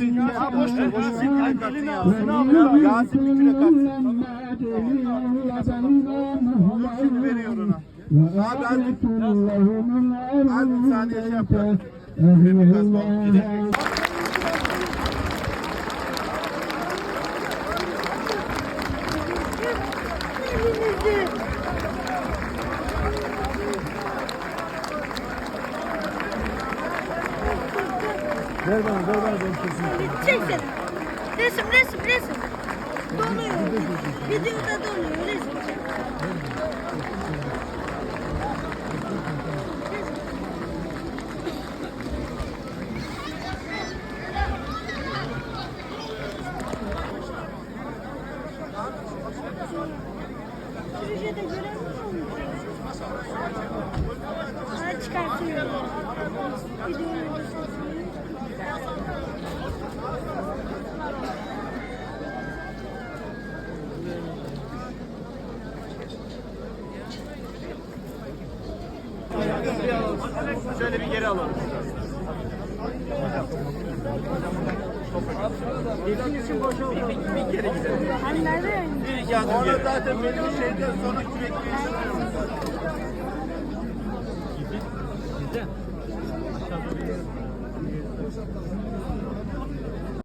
bir. Ha boş ver boş ver. Ay katsın ya. Yasin bir kürek atsın. Dur veriyor ona. Abi hadi. Hadi bir saniye şey yap ya. Kürek kazma. Gidelim. Ver bana, ver bana ben keseyim. Çek seni. Resim resim resim. Donuyor. Videoda donuyor resim. Projede göremiyor musun? Ha Şöyle bir geri alalım. Bir kere gidelim. Hani nerede? Bir iki adım Sonra zaten belli şeyden sonra kürek değiştiriyoruz zaten.